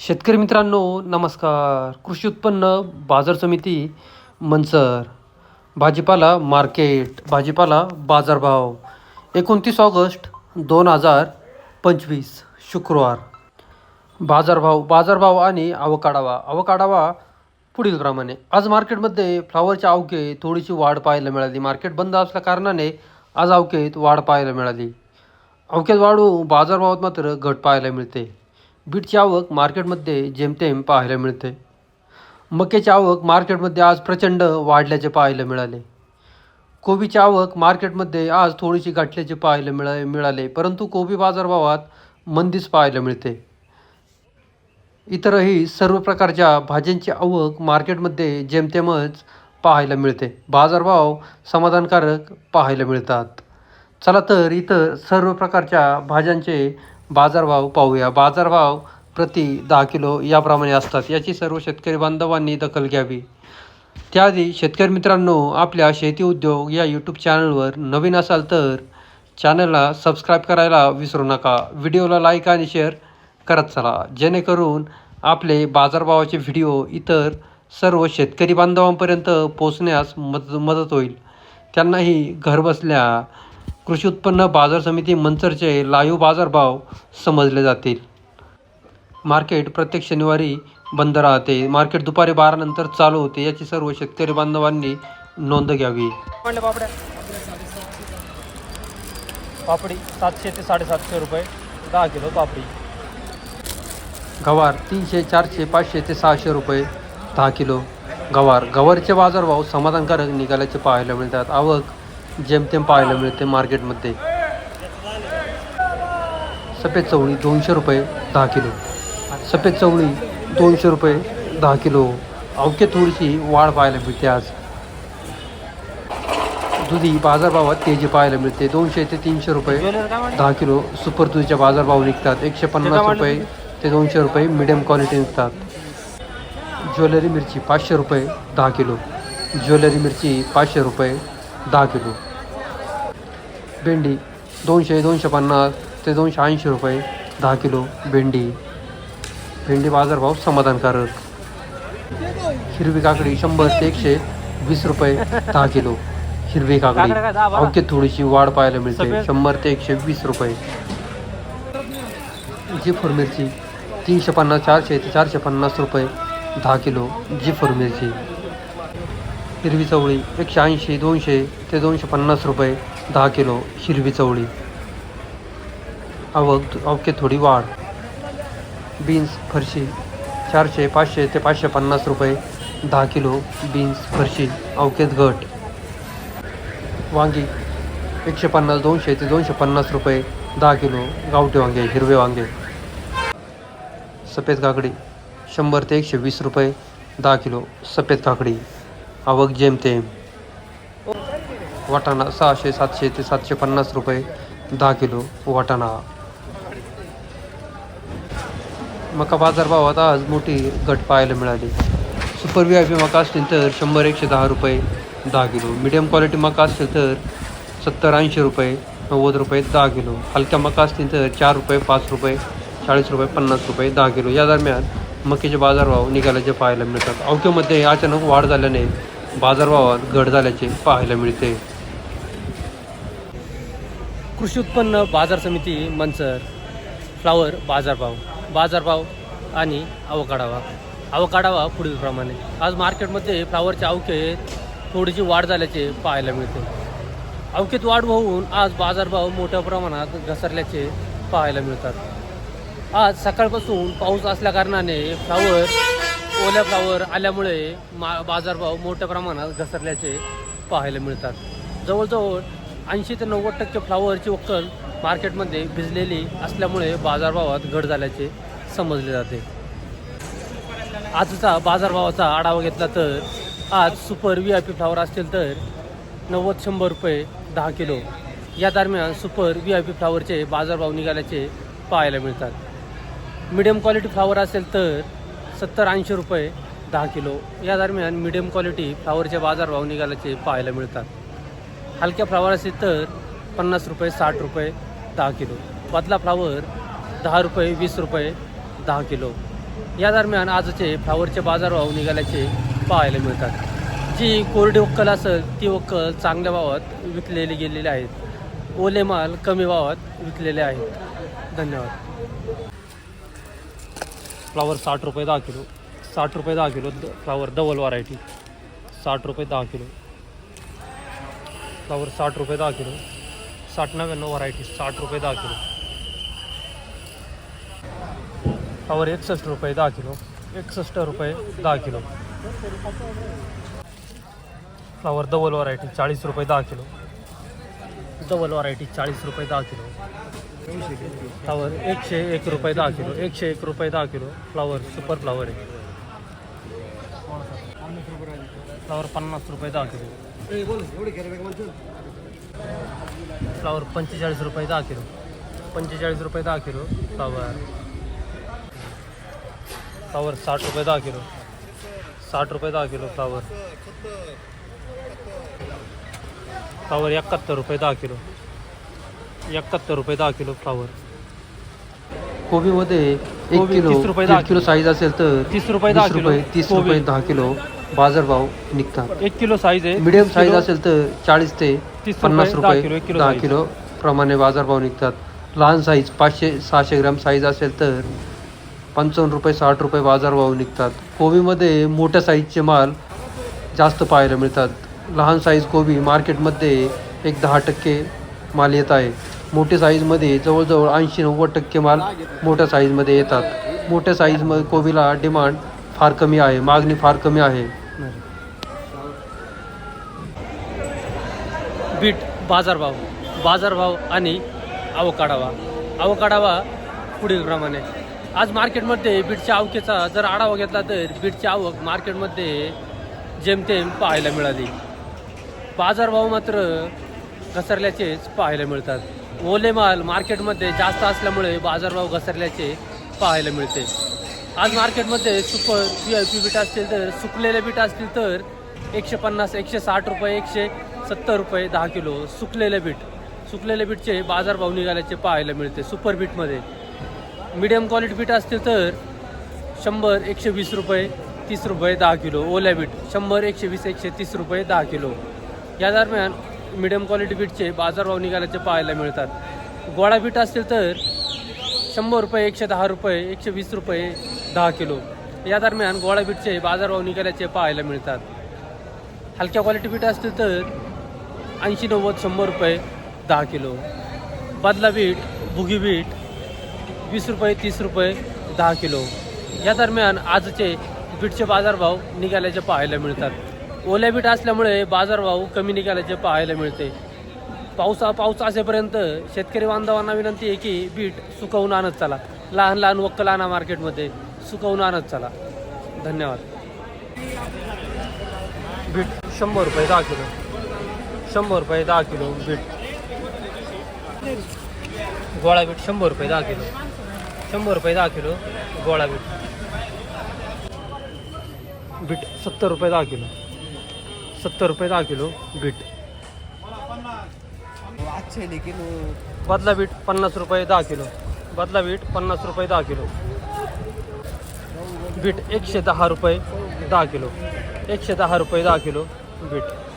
शेतकरी मित्रांनो नमस्कार. कृषी उत्पन्न बाजार समिती मंचर भाजीपाला मार्केट भाजीपाला बाजारभाव. एकोणतीस ऑगस्ट दोन हजार पंचवीस शुक्रवार. बाजारभाव बाजारभाव आणि आवकाडावा आवकाडावा पुढील प्रमाणे आज मार्केटमध्ये फ्लावरच्या अवके थोडीशी वाढ पाहायला मिळाली. मार्केट बंद असल्या कारणाने आज अवकेत वाढ पाहायला मिळाली. अवकेत वाढू बाजारभावात मात्र घट पाहायला मिळते. बीटची आवक मार्केटमध्ये जेमतेम पाहायला मिळते. मक्याची आवक मार्केटमध्ये आज प्रचंड वाढल्याचे पाहायला मिळाले. कोबीची आवक मार्केटमध्ये आज थोडीशी गाठल्याचे पाहायला मिळा मिळाले परंतु कोबी बाजारभावात मंदीच पाहायला मिळते. इतरही सर्व प्रकारच्या भाज्यांची आवक मार्केटमध्ये जेमतेमच पाहायला मिळते. बाजारभाव समाधानकारक पाहायला मिळतात. चला तर इतर सर्व प्रकारच्या भाज्यांचे बाजारभाव पाहूया. बाजारभाव प्रति दहा किलो याप्रमाणे असतात. याची सर्व शेतकरी बांधवांनी दखल घ्यावी. त्याआधी शेतकरी मित्रांनो आपल्या शेती उद्योग या यूट्यूब चॅनलवर नवीन असाल तर चॅनलला सबस्क्राईब करायला विसरू नका. व्हिडिओला लाईक आणि शेअर करत चला. जेणेकरून आपले बाजारभावाचे व्हिडिओ इतर सर्व शेतकरी बांधवांपर्यंत पोचण्यास मद मदत होईल. त्यांनाही घरबसल्या कृषी उत्पन्न बाजार समिती मंचरचे लाईव्ह बाजारभाव समजले जातील. मार्केट प्रत्येक शनिवारी बंद राहते. मार्केट दुपारी बारा नंतर चालू होते. याची सर्व शेतकरी बांधवांनी नोंद घ्यावी. पापडी सातशे ते साडेसातशे रुपये. दहा किलो पापडी. गवार तीनशे चारशे पाचशे ते सहाशे रुपये. दहा किलो गवार. गवारचे बाजारभाव समाधानकारक निघाल्याचे पाहायला मिळतात. आवक जेमतेम पाहायला मिळते मार्केटमध्ये. सफेद चवळी दोनशे रुपये दहा किलो. सफेद चवळी दोनशे रुपये दहा किलो. अवके थोडीशी वाढ पाहायला मिळते आज. दुधी बाजारभावात तेजी पाहायला मिळते. दोनशे ते तीनशे रुपये दहा किलो. सुपर दुधीच्या बाजारभाव निघतात. एकशे पन्नास रुपये ते दोनशे रुपये मिडियम क्वालिटी निघतात. ज्वेलरी मिरची पाचशे रुपये दहा किलो. ज्वेलरी मिरची पाचशे रुपये दहा किलो. भेंडी दोनशे दोनशे पन्नास ते दोनशे ऐंशी रुपये दहा किलो भेंडी. भेंडी बाजारभाव समाधानकारक. हिरवी काकडी शंभर ते एकशे वीस रुपये दहा किलो. हिरवी काकडी काकडं काय दहा बारा? अवघे थोडीशी वाढ पाहायला मिळते? शंभर ते एकशे वीस रुपये. जिफर मिरची तीनशे पन्नास चारशे ते चारशे पन्नास रुपये दहा किलो जिफर मिरची. हिरवी चवळी एकशे ऐंशी दोनशे ते दोनशे पन्नास रुपये दहा किलो हिरवी चवळी. आवक अवके थोडी वाढ. बीन्स फरशी चारशे पाचशे ते पाचशे पन्नास रुपये. दहा किलो बीन्स फरशी अवकेत घट. वांगी एकशे पन्नास दोनशे ते दोनशे पन्नास रुपये. दहा किलो गावठी वांगे हिरवे वांगे. सफेद काकडी शंभर ते एकशे वीस रुपये. दहा किलो सफेद काकडी. आवक जेमतेम. वाटाणा सहाशे सातशे ते सातशे पन्नास रुपये दहा किलो वाटाणा. मका बाजारभावात आज मोठी घट पाहायला मिळाली. सुपर व्ही आय पी मका असतील तर शंभर एकशे दहा रुपये दहा किलो. मिडियम क्वालिटी मका असतील तर सत्तर ऐंशी रुपये नव्वद रुपये दहा किलो. हलक्या मका असतील तर चार रुपये पाच रुपये चाळीस रुपये पन्नास रुपये दहा किलो. या दरम्यान मक्याचे बाजारभाव निघाल्याचे पाहायला मिळतात. अवक्यामध्ये अचानक वाढ झाल्याने बाजारभावात घट झाल्याचे पाहायला मिळते. कृषी उत्पन्न बाजार समिती मंचर फ्लावर बाजारभाव बाजारभाव आणि अवकाढावा. अवकाढावा पुढीलप्रमाणे आज मार्केटमध्ये फ्लावरच्या अवकेत थोडीशी वाढ झाल्याचे पाहायला मिळते. अवकेत वाढ होऊन आज बाजारभाव मोठ्या प्रमाणात घसरल्याचे पाहायला मिळतात. आज सकाळपासून पाऊस असल्याकारणाने फ्लावर ओल्या फ्लावर आल्यामुळे मा बाजारभाव मोठ्या प्रमाणात घसरल्याचे पाहायला मिळतात. जवळजवळ ऐंशी ते नव्वद टक्के फ्लावरची वक्कल मार्केटमध्ये भिजलेली असल्यामुळे बाजारभावात घट झाल्याचे समजले जाते. आजचा बाजारभावाचा आढावा घेतला तर आज super V I P flower असतील तर नव्वद शंभर रुपये दहा किलो. या दरम्यान सुपर व्ही आय पी फ्लावरचे बाजारभाव निघाल्याचे पाहायला मिळतात. मिडियम क्वालिटी फ्लावर असेल तर सत्तर ऐंशी रुपये दहा किलो. या दरम्यान मिडियम क्वालिटी फ्लावरचे बाजारभाव निघाल्याचे पाहायला मिळतात. हलक्या फ्लावर असेल तर पन्नास रुपये साठ रुपये दहा किलो. बदला फ्लावर दहा रुपये वीस रुपये दहा किलो. या दरम्यान आजचे फ्लावरचे बाजारभाव निघाल्याचे पाहायला मिळतात. जी कोरडी वक्कल असेल ती वक्कल चांगल्या भावात विकलेली गेलेली आहेत. ओले माल कमी भावात विकलेले आहेत. धन्यवाद. फ्लावर साठ रुपये दहा किलो. साठ रुपये दहा किलो द फ्लावर डबल व्हरायटी. साठ रुपये दहा किलो. फ्लावर साठ रुपये दहा किलो साठ नव्याण्णव व्हरायटी साठ रुपये दहा किलो. फ्लावर एकसष्ट रुपये दहा किलो एकसष्ट रुपये दहा किलो. फ्लावर डबल व्हरायटी चाळीस रुपये दहा किलो. डबल व्हरायटी चाळीस रुपये दहा किलो. फ्लावर एकशे एक रुपये दहा किलो एकशे एक रुपये दहा किलो फ्लावर सुपर फ्लावर आहे. फ्लावर पन्नास रुपये दहा किलो. फ्लावर पंचेचाळीस रुपये दहा किलो. पंचेचाळीस रुपये दहा किलो फ्लावर. फ्लावर साठ रुपये दहा किलो. साठ रुपये दहा किलो फ्लावर. फ्लावर एकाहत्तर रुपये दहा किलो. एकाहत्तर रुपये दहा किलो फ्लावर. कोबीमध्ये एक कोबी किलो तीस रुपये दहा किलो साईज असेल तर तीस रुपये दहा किलो. तीस कोबी. रुपये दहा किलो. बाजारभाव निघतात. एक किलो साईज आहे. मिडियम साईज असेल तर चाळीस ते पन्नास रुपये, दहा. किलो प्रमाणे बाजारभाव निघतात. लहान साईज पाचशे सहाशे ग्राम साईज असेल तर पंचावन्न रुपये साठ रुपये बाजारभाव निघतात. कोबीमध्ये मोठ्या साईजचे माल जास्त पाहायला मिळतात. लहान साईज कोबी मार्केटमध्ये एक दहा टक्के माल येत आहे. मोठ्या साईजमध्ये जवळजवळ ऐंशी नव्वद टक्के माल मोठ्या साईजमध्ये येतात. मोठ्या साईजमध्ये कोबीला डिमांड फार कमी आहे. मागणी फार कमी आहे. बीट बाजारभाव बाजारभाव आणि अवकाढावा अवकाढावा पुढील प्रमाणे आज मार्केटमध्ये बीटच्या आवकेचा जर आढावा घेतला तर बीटची आवक मार्केटमध्ये जेमतेम पाहायला मिळाली. बाजारभाव मात्र घसरल्याचेच पाहायला मिळतात. ओले माल मार्केटमध्ये जास्त असल्यामुळे बाजारभाव घसरल्याचे पाहायला मिळते. आज मार्केटमध्ये super V I P beet असतील तर सुकलेले बीट असतील तर एकशे पन्नास एकशे साठ रुपये एकशे सत्तर रुपये दहा किलो सुकलेले बीट. सुकलेले बीटचे बाजारभाव निघाल्याचे पाहायला मिळते सुपर बीटमध्ये. मीडियम क्वालिटी बीट असतील तर शंभर एकशे वीस रुपये तीस रुपये दहा किलो. ओल्या बीट शंभर एकशे वीस एकशे तीस रुपये दहा किलो. या दरम्यान मिडियम क्वालिटी बीटचे बाजारभाव निघाल्याचे पाहायला मिळतात. गोळा बीट असतील तर शंभर रुपये एकशे दहा रुपये एकशे वीस रुपये दहा किलो. या दरम्यान गोळा बीटचे बाजारभाव निघाल्याचे पाहायला मिळतात. हलक्या क्वालिटी बीट असतील तर ऐंशी नव्वद शंभर रुपये दहा किलो. बदला बीट भुगी बीट वीस रुपये तीस रुपये दहा किलो. या दरम्यान आजचे बीटचे बाजारभाव निघाल्याचे पाहायला मिळतात. ओल्या बीट असल्यामुळे बाजारभाव कमी निघाल्याचे पाहायला मिळते. पावसा पाऊस असेपर्यंत शेतकरी बांधवांना विनंती आहे की बीट सुकवून आणत चला. लहान लहान वक्कल आणा मार्केटमध्ये. सुकवून आणत चला. धन्यवाद. बीट शंभर रुपये दहा किलो. शंभर रुपये दहा किलो बीट. गोळा बीट शंभर रुपये दहा किलो. शंभर रुपये दहा किलो गोळा बीट. बीट सत्तर रुपये दहा किलो. सत्तर रुपये दहा किलो बीट. बदला बीट पन्नास रुपये दहा किलो. बदला बीट पन्नास रुपये दहा किलो. बीट एकशे दहा रुपये दहा किलो. एकशे दहा रुपये दहा किलो बीट.